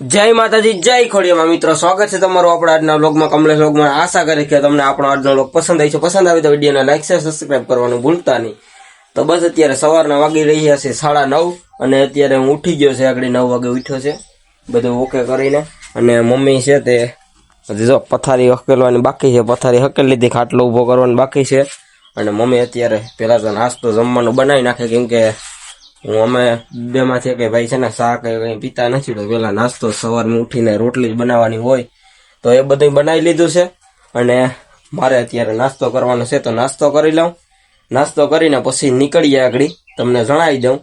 જય માતાજી, જય ખોડિયામાં મિત્રો. સ્વાગત છે તમારું આપણા આજના વ્લોગમાં કમલેશ વ્લોગમાં આશા કરી કે તમને આપણો આજનો વ્લોગ પસંદ આવી છે. પસંદ આવી તો વિડીયોને લાઈક શેર સબસ્ક્રાઈબ કરવાનું ભૂલતા નહીં. તો બસ અત્યારે સવારના વાગી રહ્યા છે સાડા નવ અને અત્યારે હું ઉઠી ગયો છે. આગળ નવ વાગે ઉઠ્યો છે. બધું ઓકે કરીને. અને મમ્મી છે તે, હજી જો પથારી હકેલવાની બાકી છે. પથારી હકેલ લીધી, ખાટલો ઊભો કરવાનો બાકી છે. અને મમ્મી અત્યારે પહેલાં તો નાસ્તો જમવાનું બનાવી નાખે, કેમ કે હું અમે બેમાં છે કે ભાઈ છે ને શાક કંઈ પીતા નથી, તો પેલા નાસ્તો સવારમાં ઉઠીને રોટલી જ બનાવવાની હોય, તો એ બધું બનાવી લીધું છે. અને મારે અત્યારે નાસ્તો કરવાનો છે, તો નાસ્તો કરી લઉં. નાસ્તો કરીને પછી નીકળીએ આગળ. તમને જણાવી દઉં.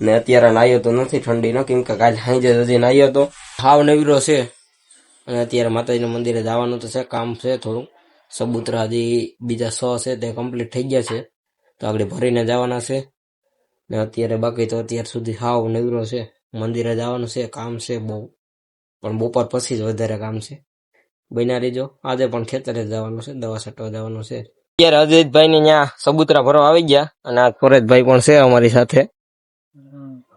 ને અત્યારે નાહ્યો તો નથી ઠંડીનો કેમ કે કાલે સાંજે હજી નાહ્યો તો હાવ નવીરો છે. અને અત્યારે માતાજીના મંદિરે જવાનું તો છે, કામ છે થોડું. સબૂતરા હજી બીજા સો છે તે કમ્પ્લીટ થઈ ગયા છે. તો આગળ ભરીને જવાના છે. ને અત્યારે બાકી તો અત્યાર સુધી હાવ નવરો છે. મંદિરે જવાનું છે કામ છે બહુ. પણ બપોર પછી જ વધારે કામ છે. બન્યા રેજો. આજે પણ ખેતરે જવાનું છે દવા છટવા જવાનું છે. અત્યારે અજીતભાઈ ને ત્યાં સબૂતરા ભરવા આવી ગયા અને આ કોરેજભાઈ પણ છે અમારી સાથે.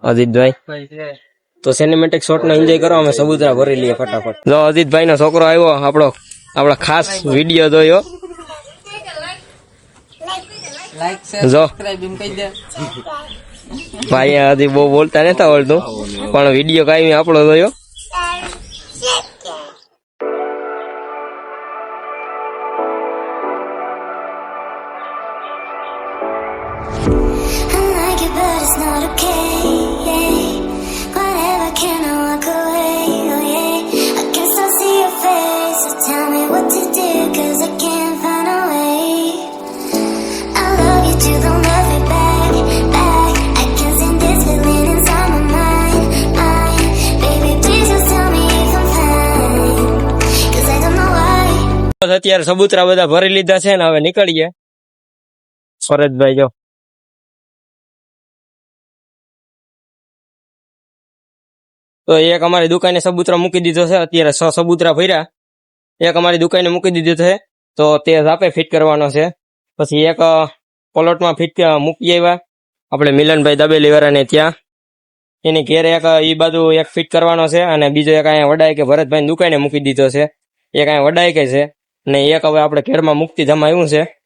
અજીતભાઈ. તો સિનેમેટિક શોટ નો એન્જોય કરો અમે સબૂતરા ભરી લઈએ ફટાફટ. જો અજીતભાઈ નો છોકરો આવ્યો આપણો આપણો ખાસ વીડિયો જોયો. લાઈક શેર જો. સબસ્ક્રાઇબ એમ કહી દે. ભાઈ હજી બહુ બોલતા નતા આવડતું પણ વીડિયો કાઈ આપણો થયો but it's not okay. બસ અત્યારે સબૂતરા બધા ભરી લીધા છે ને હવે નીકળીએ. ફરજભાઈ જો. તો એક અમારી દુકાને સબૂતરા મૂકી દીધો છે. અત્યારે છ સબૂતરા ભર્યા. એક અમારી દુકાને મૂકી દીધો છે. તો તે આપે ફિટ કરવાનો છે. પછી એક પ્લોટમાં ફિટ મૂકી આવ્યા. આપણે મિલનભાઈ દબેલી વાળાને ત્યાં. એની ઘેરે એક એ બાજુ એક ફિટ કરવાનો છે. અને બીજો એક અહીંયા વડાય કે ભરતભાઈ દુકાને મૂકી દીધો છે. એક અહીંયા વડાય કે છે. ને એક હવે આપણે ઘેરમાં મુક્તિ જમાયું આવ્યું છે.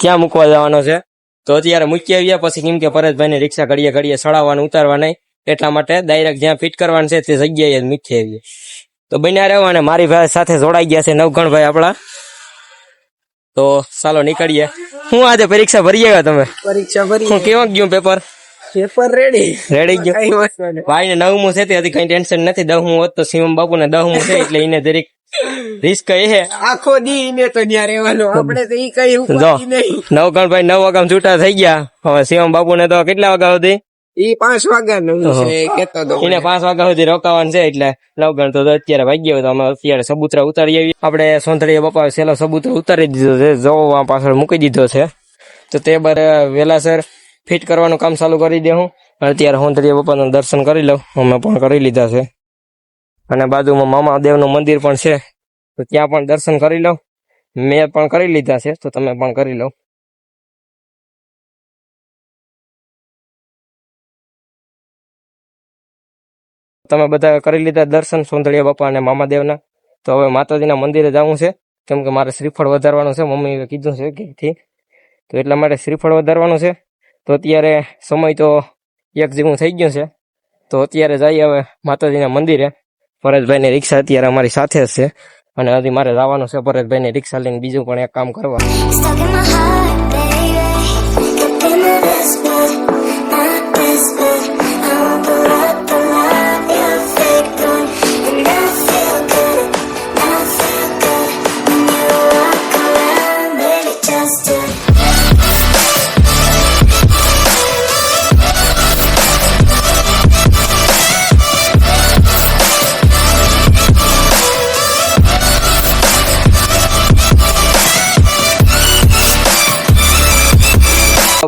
ક્યાં મૂકવા જવાનો છે? તો અત્યારે મૂકી આવ્યા પછી કેમ કે પરેશભાઈ રિક્ષા ઘડીએ ઘડીએ સડાવવાનું ઉતારવા નહીં. એટલા માટે ડાયરેક્ટ જ્યાં ફિટ કરવાનું છે તે જગ્યાએ જ મૂકી આવીએ તો બન્યા રહેવા અને મારી ભાઈ સાથે જોડાઈ ગયા છે નવગણભાઈ આપણા. તો ચાલો નીકળીએ. હું આજે પરીક્ષા ભરી આવ્યા તમે? પરીક્ષા ભરી હું કેવા ગયું પેપર પેપર રેડી રેડી ગયું? ભાઈ ને નવમું છે તે હજી કઈ ટેન્શન નથી. દહમું હોત તો શિવમ બાપુ ને દહમું છે એટલે એને જરીક રિસ્ક એ આખો દી ને તો ત્યાં રહેવાનું. આપણે તો ઈ કઈ ઉપાધિ નહીં. નવગણભાઈ નવ વાગ્યા છૂટા થઈ ગયા. હવે શિવમ બાપુ ને તો કેટલા વાગ્યા સુધી? ઈ પાંચ વાગ્યાનું છે કેતો તો. એને પાંચ વાગ્યા સુધી રોકાવાનું છે એટલે નવગણ તો અત્યારે વાગ્યા હોય તો અમે અત્યારે સબૂતરા ઉતારી આવી આપણે સોંધડીયા બાપા સેલો સબૂતરો ઉતારી દીધો છે જોવા પાછળ મૂકી દીધો છે. તો તે બાર વેલાસર ફિટ કરવાનું કામ ચાલુ કરી દે હું. અત્યારે સોંધડીયા બાપાનું દર્શન કરી લઉં. અમે પણ કરી લીધા છે. અને બાજુમાં મામાદેવનું મંદિર પણ છે. તો ત્યાં પણ દર્શન કરી લઉં. મેં પણ કરી લીધા છે, તો તમે પણ કરી લો તમે બધા કરી લીધા દર્શન સોંધળિયા બાપા અને મામાદેવના. તો હવે માતાજીના મંદિરે જવું છે. કેમ કે મારે શ્રીફળ વધારવાનું છે, મમ્મીએ કીધું છે ઘેરથી તો એટલા માટે શ્રીફળ વધારવાનું છે. તો અત્યારે સમય તો એક જેવું થઈ ગયું છે. તો અત્યારે જઈએ હવે માતાજીના મંદિરે. પરેશભાઈની રિક્ષા અત્યારે અમારી સાથે છે. અને હજી મારે જવાનું છે પરેશભાઈની રિક્ષા લઈને બીજું પણ એક કામ કરવા.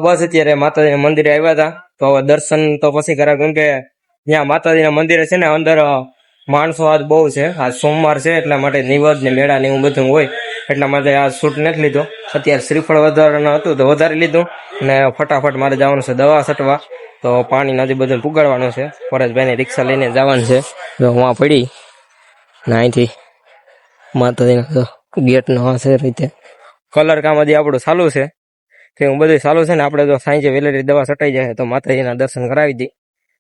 બસ અત્યારે માતાજીના મંદિરે આવ્યા હતા. તો હવે દર્શન તો પછી કર્યા કેમ કે ત્યાં માતાજીના મંદિરે છે ને અંદર માણસો આજ બહુ છે. આજ સોમવાર છે, એટલા માટે નિવદ ને મેળા ને એવું બધું હોય. એટલા માટે આ શૂટ નથી લીધો. અત્યારે શ્રીફળ વધારાનું હતું તો વધારે લીધું. ને ફટાફટ મારે જવાનું છે દવા છટવા તો પાણી નદી બધું પુગાડવાનું છે. પરેશભાઈને રિક્ષા લઈને જવાનું છે. તો હું પડી. ને અહીંથી માતાજીના ગેટનો આ છે રીતે. કલર કામ હજી આપણું ચાલુ છે. તે હું બધું ચાલુ છે ને, આપણે તો સાંજે વહેલી દવા છટાઈ જાય તો માતાજીના દર્શન કરાવી દઈ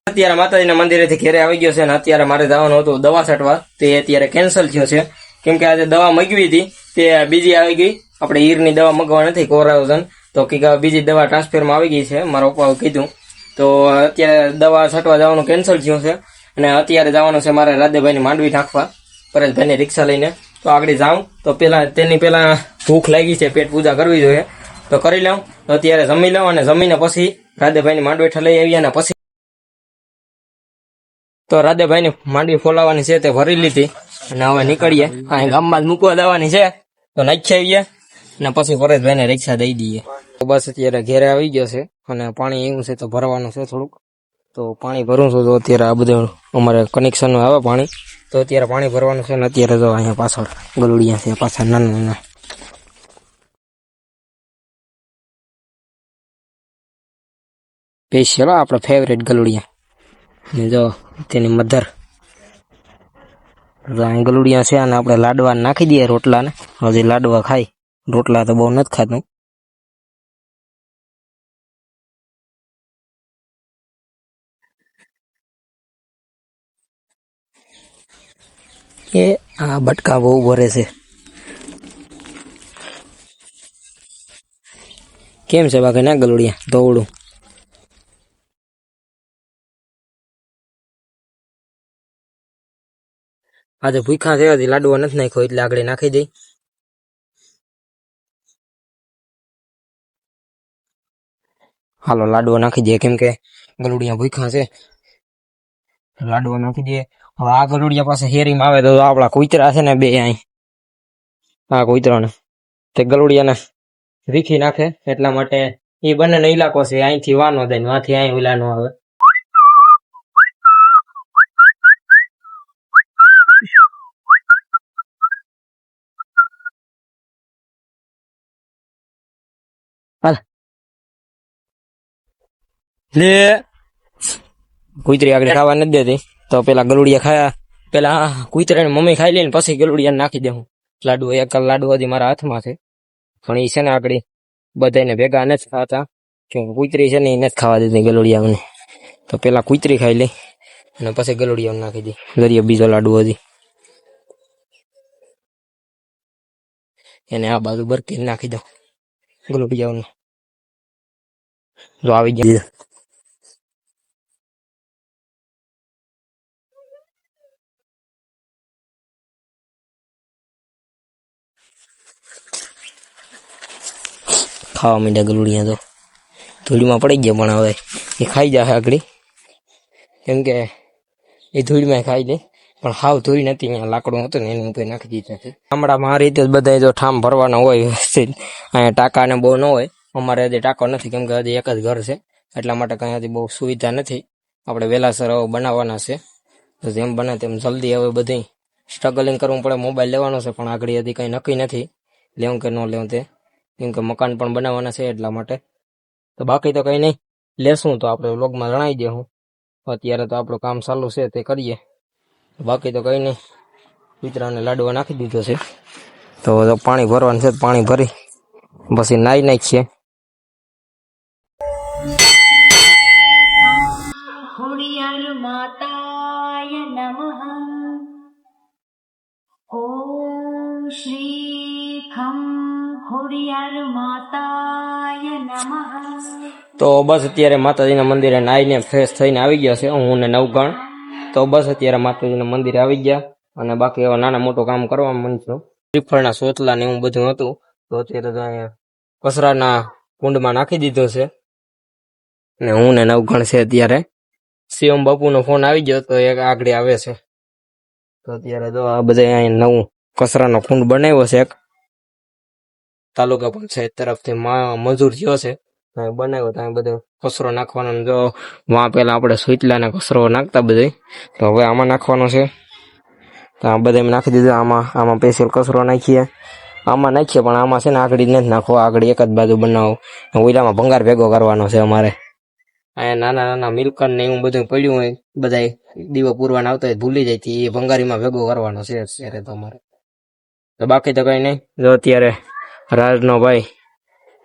અત્યારે માતાજીના મંદિરેથી ઘેરે આવી ગયો છે અને અત્યારે મારે જવાનું હતું દવા છટવા તે અત્યારે કેન્સલ થયો છે. કેમ કે આજે દવા મગવી હતી, તે બીજી આવી ગઈ. આપણે ઈરની દવા મગવા નથી કોરાવઝન તો કે બીજી દવા ટ્રાન્સફરમાં આવી ગઈ છે, મારા પપ્પાએ કીધું. તો અત્યારે દવા છટવા જવાનું કેન્સલ થયું છે. અને અત્યારે જવાનું છે મારે રાધેભાઈની માંડવી નાખવા પરેશભાઈની રિક્ષા લઈને. તો આગળ જાઉં. તો પેલા તેની પેલા ભૂખ લાગી છે, પેટ પૂજા કરવી જોઈએ. તો કરી લઉં. તો અત્યારે જમી લઉં અને જમીને પછી રાધેભાઈની માંડવી લઈ આવ્યા અને પછી તો રાધેભાઈની માંડવી ફોલાવાની છે તે ભરી લીધી. અને હવે નીકળીએ. અહીં ગામમાં જ મૂકવા દેવાની છે. તો નાખી આવીએ અને પછી પરેશભાઈને રિક્ષા દઈ દઈએ. તો બસ અત્યારે ઘેરે આવી ગયો છે. અને પાણી એવું છે તો ભરવાનું છે થોડુંક. તો પાણી ભરું છું તો અત્યારે આ બધું અમારે કનેક્શન આવે પાણી. તો અત્યારે પાણી ભરવાનું છે ને અત્યારે જો અહીંયા પાછળ ગલુડિયા છે, પાછળ નાના નાના. સ્પેશિયલ આપણો ફેવરેટ ગલુડિયા. ને જો, તેની મધર. ગલુડિયા છે અને આપણે લાડવા નાખી દઈએ રોટલાને. હજી લાડવા ખાય રોટલા તો બહુ નથી ખાતું એ આ બટકા બહુ ભરે છે. કેમ છે બાકી ના ગલુડિયા? દોવડું આજે ભૂખા છે હજી લાડવા નથી નાખ્યો, એટલે આગળ નાખી દઈ હાલો લાડવો નાખી દઈએ કેમ કે ગલુડિયા ભૂખા છે. લાડવો નાખી દઈએ હવે આ ગલુડિયા પાસે હેરીમાં આવે તો આપણા કુતરા છે ને બે અહીં. આ કુતરાને. તે ગલુડિયાને વીખી નાખે, એટલા માટે એ બંનેનો ઇલાકો છે, અહીંથી વાનો દઈને વાંથી અહીં ઓલાનો આવે. લે. કુતરી આગળ ખાવા નથી દેતી. તો પેલા ગલુડિયા ખાયા. પેલા કુતરાની મમ્મી ખાઈ લઈને ને પછી ગલુડિયા નાખી દે હું લાડુ એક લાડુ હજી મારા હાથમાં છે. પણ એ છે ને આગળ બધાને ભેગા નથી ખાતા. કે કુતરી છે ને એ નથી ખાવા દેતી ગલુડિયાઓને. તો પેલા કુતરી ખાઈ લે. અને પછી ગલુડિયા નાખી દે. દરિયો બીજો લાડુ હજી. એને આ બાજુ બરકી નાખી દઉં ગલુડિયાઓને. જો આવી ગયા. ખાવા માંડ્યા ગલુડિયા તો. ધૂળમાં પડી ગયા પણ હવે. એ ખાઈ જાય આગળી. કેમ કે એ ધૂળમાં ખાઈ લે. પણ હાવ ધૂળી નથી અહીંયા. લાકડું હતું ને એની ઉપર નાખી દીધું છે ગામડામાં આ રીતે બધા જો ઠામ ભરવાના હોય અહીંયા ટાંકાને બહુ ન હોય. અમારે હજી ટાંકો નથી. કેમ કે હજી એક જ ઘર છે. એટલા માટે કંઈ હજી બહુ સુવિધા નથી. આપણે વહેલાસર હવે બનાવવાના છે. તો જેમ બને તેમ જલ્દી હવે બધી સ્ટ્રગલિંગ કરવું પડે. મોબાઈલ લેવાનો છે, પણ આગળ હજી કંઈ નક્કી નથી. લેવું કે ન લેવું તે કેમ કે મકાન પણ બનાવવાના છે એટલા માટે. તો બાકી તો કંઈ નહીં લેશું તો આપણે વ્લોગમાં જણાવી દે હું. અત્યારે તો આપણું કામ ચાલુ છે તે કરીએ. બાકી તો કંઈ નહીં કૂતરાને લાડવા નાખી દીધો છે. તો પાણી ભરવાનું છે પાણી ભરી. પછી નાઈ નાખીએ. માતાય શ્રી ખમ તો બસ અત્યારે માતાજીના મંદિરે નાઈને ફ્રેશ થઈને આવી ગયા છે. હું ને નવગણ. તો બસ અત્યારે માતાજીના મંદિરે આવી ગયા અને બાકી એવા નાના મોટું કામ કરવા મન છું શ્રીફળના સોતલા ને એવું બધું હતું. તો અત્યારે તો અહીંયા કચરાના કુંડમાં નાખી દીધો છે. ને હું ને નવગણ છે અત્યારે. શિવમ બાપુનો ફોન આવી ગયો તો એક આગળ આવે છે. તો અત્યારે તો આ બધા અહીંયા નવું કચરાનો કુંડ બનાવ્યો છે એક. તાલુકા પંચાયત તરફથી મંજૂર થયો છે. બનાવ્યો ત્યાં બધો કચરો નાખવાનો જો વાં પેલા આપણે સુઈટલાને કચરો નાખતા બધે. તો હવે આમાં નાખવાનો છે. તો આ બધા નાખી દીધું. આમાં આમાં સ્પેશિયલ કચરો નાખીએ. આમાં નાખીએ પણ આમાં છે ને આગળ નથી નાખો આગળ એક જ બાજુ બનાવો. ઓઈલામાં ભંગાર ભેગો કરવાનો છે અમારે. અહીંયા નાના નાના મિલકન ને એવું બધું પડ્યું હોય બધા દીવો પૂરવાના આવતા હોય, ભૂલી જાય એ ભંગારીમાં ભેગો કરવાનો છે અત્યારે તો અમારે. તો બાકી તો કઈ નહીં. જો અત્યારે રાજનો ભાઈ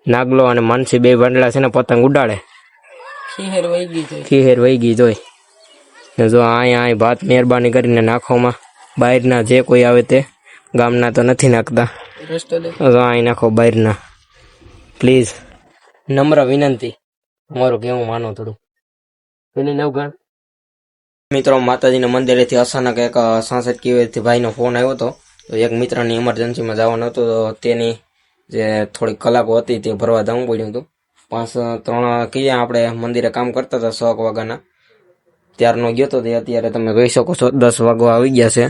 નાગલો અને માનસી બે ભાંડલા છે ને પતંગ ઉડાડે. ખીહેર વહી ગઈ ખીહેર વહી ગઈ જોઈ. ને જો આય આય ભાત મહેરબાની કરીને નાખોમાં. બહારના જે કોઈ આવે તે ગામના તો નથી નાખતા. રસ્તો આય નાખો બહારના. પ્લીઝ. નમ્ર વિનંતી. અમારું કેવું માનો થોડું. પેલી નવગણ મિત્રો માતાજીના મંદિરેથી અચાનક એક સાંસદ કીવેથી ભાઈનો ફોન આવ્યો હતો તો એક મિત્રની ઇમરજન્સીમાં જવાનો હતો તો તેની જે થોડીક કલાકો હતી તે ભરવા જવું પડ્યું હતું. પાંચ, ત્રણ કહીએ આપણે મંદિરે કામ કરતા હતા સો વાગ્યાના. ત્યારનો ગયો તો તે અત્યારે તમે જોઈ શકો છો, દસ વાગો આવી ગયા છે.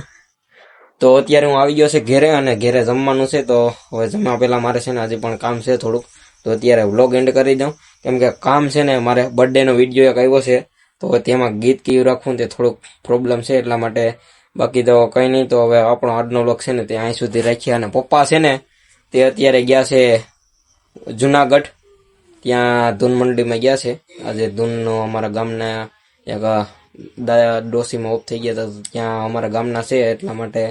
તો અત્યારે હું આવી ગયો છે ઘેરે અને ઘેરે જમવાનું છે, તો હવે જમવા પહેલાં મારે છે ને હજી પણ કામ છે થોડુંક. તો અત્યારે વ્લોગ એન્ડ કરી દઉં. કેમ કે કામ છે ને મારે બર્થડેનો વીડિયો એક આવ્યો છે, તો તેમાં ગીત કયું રાખવું તે થોડુંક પ્રોબ્લેમ છે, એટલા માટે બાકી તો કંઈ નહીં. તો હવે આપણો આજનો વ્લોગ છે ને તે અહીં સુધી રાખ્યા. અને પપ્પા છે ને તે અત્યારે ગયા છે જુનાગઢ. ત્યાં ધૂન મંડળીમાં ગયા છે. આજે ધૂનનો અમારા ગામના એક ડોસીમાં ઓફ થઈ ગયા હતા. ત્યાં અમારા ગામના છે, એટલા માટે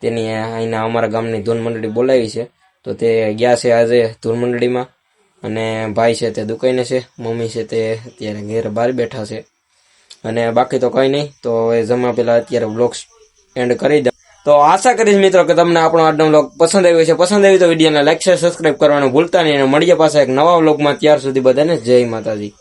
તેની અહીંના અમારા ગામની ધૂન મંડળી બોલાવી છે. તો તે ગયા છે આજે ધૂન મંડળીમાં અને ભાઈ છે તે દુકાને છે, મમ્મી છે તે અત્યારે ઘેર બહાર બેઠા છે. અને બાકી તો કંઈ નહીં, તો હવે જમા પહેલાં અત્યારે બ્લોગ્સ એન્ડ કરી દઉં. તો આશા કરીશ મિત્રો કે તમને આપણો આજનો વ્લોગ પસંદ આવ્યો છે પસંદ આવ્યો તો વિડીયોને લાઈક શેર સબસ્ક્રાઇબ કરવાનું ભૂલતા નહીં અને મળીએ પાસે એક નવા વ્લોગમાં ત્યાર સુધી બધાને જય માતાજી.